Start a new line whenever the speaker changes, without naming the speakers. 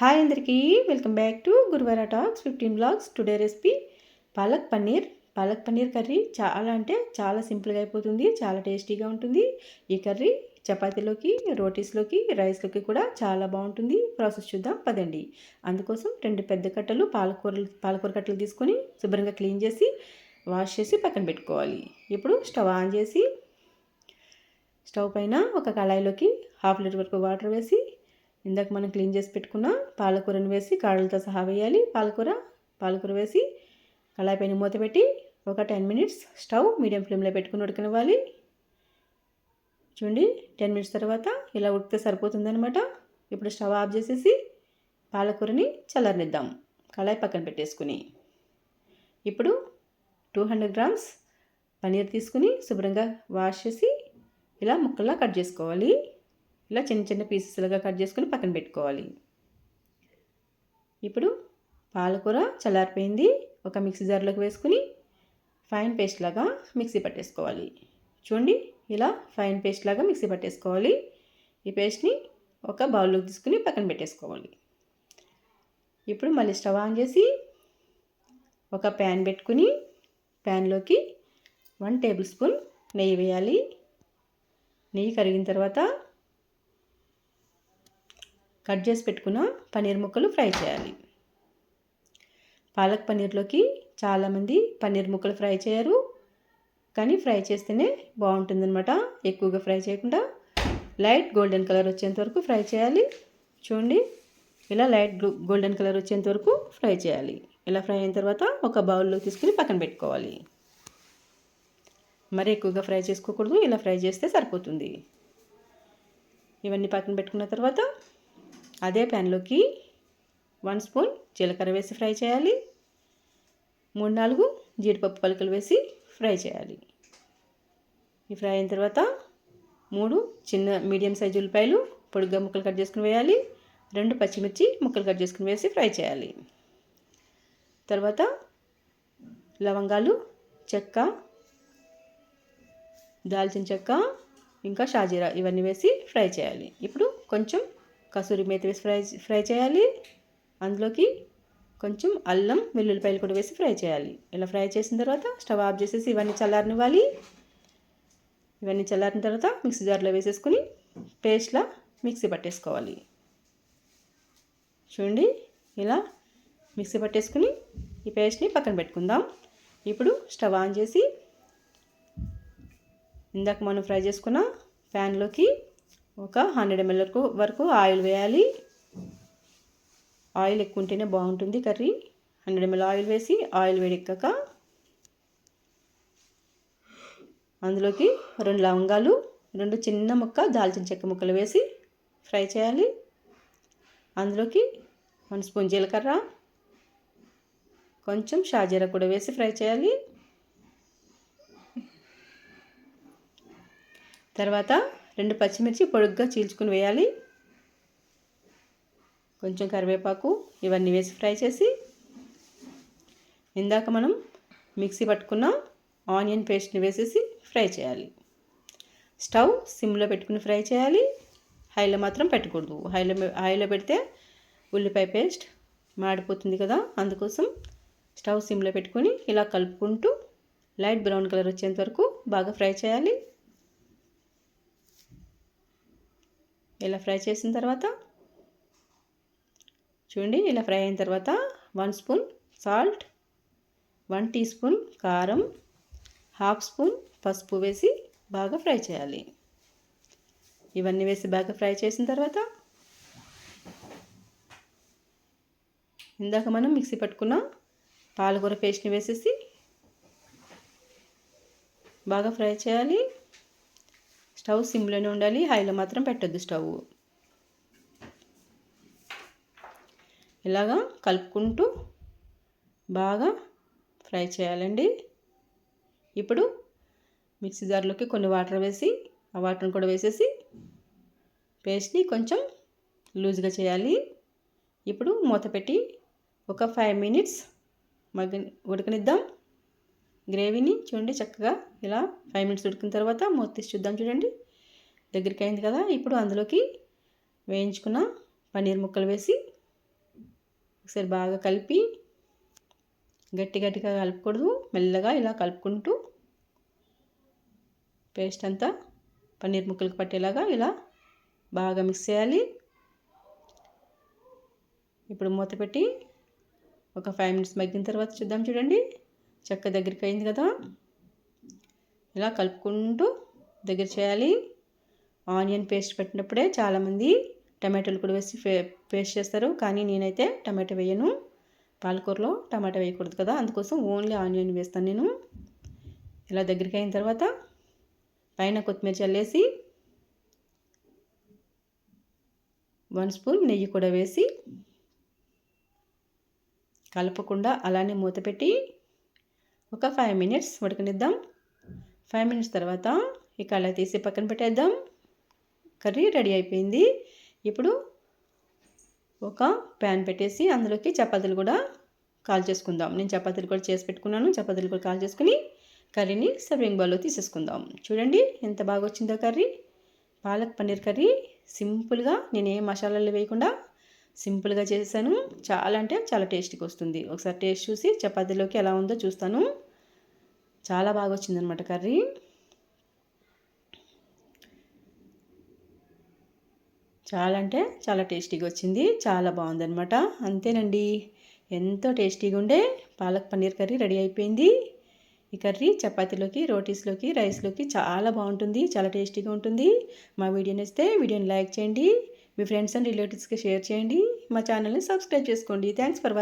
Hi అందరికీ welcome back to గురువార talks fifteen blogs. Today recipe palak paneer. Palak paneer curry చాలా అంటే చాలా సింపుల్గా అయిపోతుంది చాలా టేస్టీగా ఉంటుంది. ఈ కర్రీ చపాతీలోకి రోటీస్లోకి రైస్లోకి కూడా చాలా బాగుంటుంది. ప్రాసెస్ చూద్దాం పదండి. అందుకోసం రెండు పెద్ద కట్టలు పాలకూరలు పాలకూర కట్టలు తీసుకొని శుభ్రంగా క్లీన్ చేసి వాష్ చేసి పక్కన పెట్టుకోవాలి. ఇప్పుడు స్టవ్ ఆన్ చేసి స్టవ్ పైన ఒక కళాయిలోకి హాఫ్ లీటర్ వరకు వాటర్ వేసి ఇందాక మనం క్లీన్ చేసి పెట్టుకున్న పాలకూరను వేసి కాడలతో సహా వేయాలి. పాలకూర పాలకూర వేసి కళాయి పైన మూత పెట్టి ఒక టెన్ మినిట్స్ స్టవ్ మీడియం ఫ్లేమ్లో పెట్టుకుని ఉడకనివ్వాలి. చూడండి టెన్ మినిట్స్ తర్వాత ఇలా ఉడికితే సరిపోతుందనమాట ఇప్పుడు స్టవ్ ఆఫ్ చేసేసి పాలకూరని చల్లరనిద్దాం. కళాయి పక్కన పెట్టేసుకుని. ఇప్పుడు టూ హండ్రెడ్ గ్రామ్స్ పనీర్ తీసుకుని శుభ్రంగా వాష్ చేసి ఇలా ముక్కల్లా కట్ చేసుకోవాలి. ఇలా చిన్న చిన్న పీసెస్లుగా కట్ చేసుకుని పక్కన పెట్టుకోవాలి. ఇప్పుడు పాలకూర చల్లారిపోయింది. ఒక మిక్సీ జార్లోకి వేసుకుని ఫైన్ పేస్ట్ లాగా మిక్సీ పట్టేసుకోవాలి. చూడండి ఇలా ఫైన్ పేస్ట్ లాగా మిక్సీ పట్టేసుకోవాలి. ఈ పేస్ట్ని ఒక బౌల్లోకి తీసుకుని పక్కన పెట్టేసుకోవాలి. ఇప్పుడు మళ్ళీ స్టవ్ ఆన్ చేసి ఒక ప్యాన్ పెట్టుకుని ప్యాన్లోకి వన్ టేబుల్ స్పూన్ నెయ్యి వేయాలి. నెయ్యి కరిగిన తర్వాత కట్ చేసి పెట్టుకున్న పన్నీర్ ముక్కలు ఫ్రై చేయాలి. పాలక్ పన్నీర్లోకి చాలామంది పన్నీర్ ముక్కలు ఫ్రై చేయరు. కానీ ఫ్రై చేస్తేనే బాగుంటుందన్నమాట. ఎక్కువగా ఫ్రై చేయకుండా లైట్ గోల్డెన్ కలర్ వచ్చేంత వరకు ఫ్రై చేయాలి. చూడండి ఇలా లైట్ గోల్డెన్ కలర్ వచ్చేంత వరకు ఫ్రై చేయాలి. ఇలా ఫ్రై అయిన తర్వాత ఒక బౌల్లో తీసుకుని పక్కన పెట్టుకోవాలి. మరి ఎక్కువగా ఫ్రై చేసుకోకూడదు. ఇలా ఫ్రై చేస్తే సరిపోతుంది. ఇవన్నీ పక్కన పెట్టుకున్న తర్వాత అదే ప్యాన్లోకి వన్ స్పూన్ జీలకర్ర వేసి ఫ్రై చేయాలి. మూడు నాలుగు జీడిపప్పు పలుకలు వేసి ఫ్రై చేయాలి. ఈ ఫ్రై అయిన తర్వాత మూడు చిన్న మీడియం సైజు ఉల్లిపాయలు పొడిగా ముక్కలు కట్ చేసుకుని వేయాలి. రెండు పచ్చిమిర్చి ముక్కలు కట్ చేసుకుని వేసి ఫ్రై చేయాలి. తర్వాత లవంగాలు చెక్క దాల్చిన చెక్క ఇంకా షాజీరా ఇవన్నీ వేసి ఫ్రై చేయాలి. ఇప్పుడు కొంచెం కసూరి మేతి వేసి ఫ్రై ఫ్రై చేయాలి. అందులోకి కొంచెం అల్లం వెల్లుల్లిపాయలు కూడా వేసి ఫ్రై చేయాలి. ఇలా ఫ్రై చేసిన తర్వాత స్టవ్ ఆఫ్ చేసేసి ఇవన్నీ చల్లారనివ్వాలి. ఇవన్నీ చల్లారిన తర్వాత మిక్సీ జార్లో వేసేసుకుని పేస్ట్లా మిక్సీ పట్టేసుకోవాలి. చూడండి ఇలా మిక్సీ పట్టేసుకుని ఈ పేస్ట్ని పక్కన పెట్టుకుందాం. ఇప్పుడు స్టవ్ ఆన్ చేసి ఇందాక మనం ఫ్రై చేసుకున్న ప్యాన్లోకి ఒక హండ్రెడ్ ఎంఎల్ వరకు వరకు ఆయిల్ వేయాలి. ఆయిల్ ఎక్కువ ఉంటేనే బాగుంటుంది కర్రీ. హండ్రెడ్ ఎంఎల్ ఆయిల్ వేసి ఆయిల్ వేడెక్కాక అందులోకి రెండు లవంగాలు రెండు చిన్న ముక్క దాల్చిన చెక్క ముక్కలు వేసి ఫ్రై చేయాలి. అందులోకి వన్ స్పూన్ జీలకర్ర కొంచెం షాజీరా కూడా వేసి ఫ్రై చేయాలి. తర్వాత రెండు పచ్చిమిర్చి పొడుగ్గా చీల్చుకుని వేయాలి. కొంచెం కరివేపాకు ఇవన్నీ వేసి ఫ్రై చేసి ఇందాక మనం మిక్సీ పట్టుకున్న ఆనియన్ పేస్ట్ని వేసేసి ఫ్రై చేయాలి. స్టవ్ సిమ్లో పెట్టుకుని ఫ్రై చేయాలి. హైలో మాత్రం పెట్టకూడదు. హైలో హైలో పెడితే ఉల్లిపాయ పేస్ట్ మాడిపోతుంది కదా అందుకోసం స్టవ్ సిమ్లో పెట్టుకొని ఇలా కలుపుకుంటూ లైట్ బ్రౌన్ కలర్ వచ్చేంత వరకు బాగా ఫ్రై చేయాలి. ఇలా ఫ్రై చేసిన తర్వాత చూడండి ఇలా ఫ్రై అయిన తర్వాత one spoon salt one teaspoon కారం హాఫ్ స్పూన్ పసుపు వేసి బాగా ఫ్రై చేయాలి. ఇవన్నీ వేసి బాగా ఫ్రై చేసిన తర్వాత ఇందాక మనం మిక్సీ పట్టుకున్న పాలకూర పేస్ట్ని వేసేసి బాగా ఫ్రై చేయాలి. స్టవ్ సిమ్లోనే ఉండాలి హైలో మాత్రం పెట్టద్దు స్టవ్. ఇలాగా కలుపుకుంటూ బాగా ఫ్రై చేయాలండి. ఇప్పుడు మిక్సీ జార్లోకి కొన్ని వాటర్ వేసి ఆ వాటర్ని కూడా వేసేసి పేస్ట్ని కొంచెం లూజ్గా చేయాలి. ఇప్పుడు మూత పెట్టి ఒక ఫైవ్ మినిట్స్ మగ్గ ఉడకనిద్దాం. గ్రేవీని చూడండి చక్కగా. ఇలా ఫైవ్ మినిట్స్ ఉడికిన తర్వాత మూత తీసి చూద్దాం చూడండి. దగ్గరికి అయింది కదా. ఇప్పుడు అందులోకి వేయించుకున్న పన్నీర్ ముక్కలు వేసి ఒకసారి బాగా కలిపి గట్టి గట్టిగా కలుపుకూడదు. మెల్లగా ఇలా కలుపుకుంటూ పేస్ట్ అంతా పన్నీర్ ముక్కలకు పట్టేలాగా ఇలా బాగా మిక్స్ చేయాలి. ఇప్పుడు మూత పెట్టి ఒక ఫైవ్ మినిట్స్ మగ్గిన తర్వాత చూద్దాం చూడండి. చెక్క దగ్గరికి అయింది కదా. ఇలా కలుపుకుంటూ దగ్గర చేయాలి. ఆనియన్ పేస్ట్ పెట్టినప్పుడే చాలామంది టమాటోలు కూడా వేసి పేస్ట్ చేస్తారు. కానీ నేనైతే టమాటో వేయను. పాలకూరలో టమాటా వేయకూడదు కదా. అందుకోసం ఓన్లీ ఆనియన్ వేస్తాను నేను. ఇలా దగ్గరికి అయిన తర్వాత పైన కొత్తిమీర చల్లేసి వన్ స్పూన్ నెయ్యి కూడా వేసి కలపకుండా అలానే మూత పెట్టి ఒక ఫైవ్ మినిట్స్ ఉడకనిద్దాం. ఫైవ్ మినిట్స్ తర్వాత ఇక అలా తీసి పక్కన పెట్టేద్దాం. కర్రీ రెడీ అయిపోయింది. ఇప్పుడు ఒక ప్యాన్ పెట్టేసి అందులోకి చపాతీలు కూడా కాల్ చేసుకుందాం. నేను చపాతీలు కూడా చేసి పెట్టుకున్నాను. చపాతీలు కూడా కాల్ చేసుకుని కర్రీని సర్వింగ్ బౌల్లో తీసేసుకుందాం. చూడండి ఎంత బాగా వచ్చిందో కర్రీ. పాలక్ పన్నీర్ కర్రీ. సింపుల్గా నేను ఏ మసాలాలు వేయకుండా సింపుల్గా చేశాను. చాలా అంటే చాలా టేస్టీగా వస్తుంది. ఒకసారి టేస్ట్ చూసి చపాతీలోకి ఎలా ఉందో చూస్తాను. చాలా బాగా వచ్చిందనమాట కర్రీ. చాలా అంటే చాలా టేస్టీగా వచ్చింది. చాలా బాగుందనమాట అంతేనండి. ఎంతో టేస్టీగా ఉండే పాలక్ పన్నీర్ కర్రీ రెడీ అయిపోయింది. ఈ కర్రీ చపాతీలోకి రోటీస్లోకి రైస్లోకి చాలా బాగుంటుంది. చాలా టేస్టీగా ఉంటుంది. మా వీడియో నచ్చితే వీడియోని లైక్ చేయండి. మీ ఫ్రెండ్స్ అండ్ రిలేటివ్స్కి షేర్ చేయండి. మా ఛానల్ని సబ్స్క్రైబ్ చేసుకోండి. Thanks for